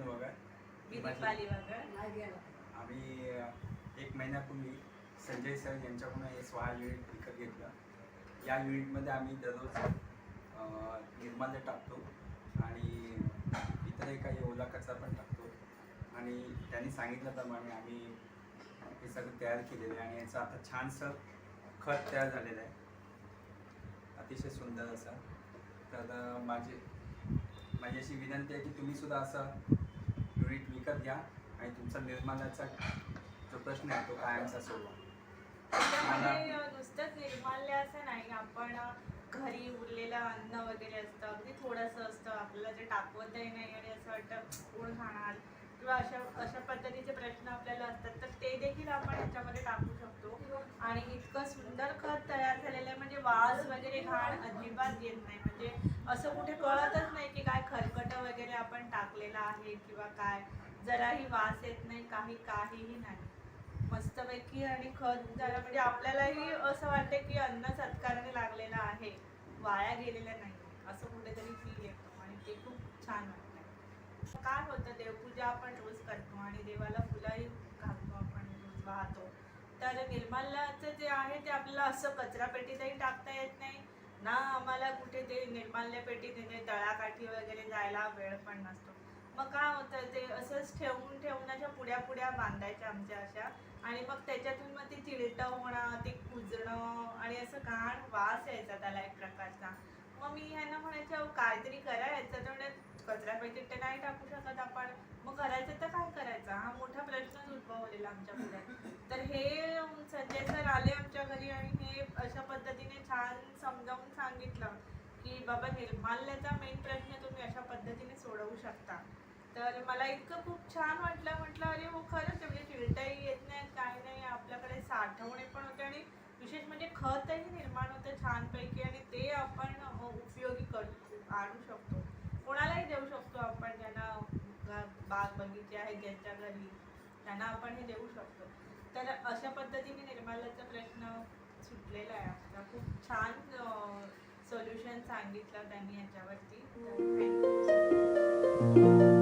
मी दीपाली वगैरे आम्ही एक महिन्यापूर्वी संजय सर यांच्याकडून हे स्वाहा युनिट विकत घेतलं. या युनिटमध्ये आम्ही दररोज निर्माल्य टाकतो आणि इतरही काही ओला कचरा पण टाकतो. आणि त्यांनी सांगितल्याप्रमाणे आम्ही हे सगळं तयार केलेलं आहे आणि याचं आता छानसं खत तयार झालेलं आहे. अतिशय सुंदर असं. तर माझी माझी अशी विनंती आहे की तुम्ही सुद्धा असं युनिट विकत घ्या आणि तुमचा निर्माणाचा जो प्रश्न आहे तो कायमचा सोडवा. नुसतंच निर्माल्य असं नाही आपण घरी उरलेलं अन्न वगैरे असतं अगदी थोडंसं असतं आपल्याला जे टाकवतही नाही आणि असं वाटतं कोण खाणार? किंवा अशा अशा पद्धतीचे प्रश्न आपल्याला असतात तर ते देखील आपण ह्याच्यामध्ये टाकू शकतो. आणि इतकं सुंदर खत तयार झालेलं आहे म्हणजे वास वगैरे घाण अजिबात येत नाही. म्हणजे असं कुठे कळतच नाही की काय खरकट वगैरे झालेला आहे किंवा काय? जराही वास येत नाही काही काहीही नाही. मस्तपैकी आणि खत झालं. म्हणजे आपल्यालाही असं वाटते की अन्न सत्काराने लागलेलं आहे. वाया गेलेलं नाही. असं कुठेतरी फील येतो. आणि ते खूप छान वाटतं काय होतं? देवपूजा आपण रोज करतो आणि देवाला फुलंही घालतो आपण रोज वाहतो. तर निर्माल्याचं जे आहे ते आपल्याला असं कचरा पेटीतही टाकता येत नाही. ना आम्हाला कुठे ते निर्माल्य पेटीत तळाकाठी वगैरे जायला वेळ पण नसतो. मग काय होतं ते असंच ठेवून ठेवून अशा पुड्या पुड्या बांधायच्या आमच्या अशा. आणि मग त्याच्यातून मग ते चिलटं होणं ते कुजणं आणि असं घाण वास यायचा त्याला एक प्रकारचा. मग मी ह्यांना म्हणायचे "अहो, काहीतरी करायचं तर कचरा पेटीत ते नाही टाकू शकत आपण. मग करायचं तर काय करायचं? हा मोठा प्रश्नच उद्भवलेला आमच्या पुढे. तर हे संजय सर आले आमच्या घरी आणि हे अशा पद्धतीने छान समजावून सांगितलं की बाबा निर्माल्याचा मेन प्रश्न तुम्ही अशा पद्धतीने सोडवू शकता. तर मला इतकं खूप छान वाटलं. म्हटलं अरे हो खरंच म्हणजे चिलटाही येत नाही काय नाही आपल्याकडे साठवणे पण होते आणि विशेष म्हणजे खतही निर्माण होतं छानपैकी आणि ते आपण हो, उपयोगी करू आणू शकतो. कोणालाही देऊ शकतो आपण ज्यांना बाग बगीचे आहेत ज्यांच्या घरी त्यांना आपण हे देऊ शकतो. तर अशा पद्धतीने निर्माल्याचा प्रश्न सुटलेला आहे आपला. खूप छान सोल्युशन सांगितलं त्यांनी याच्यावरती थँक्यू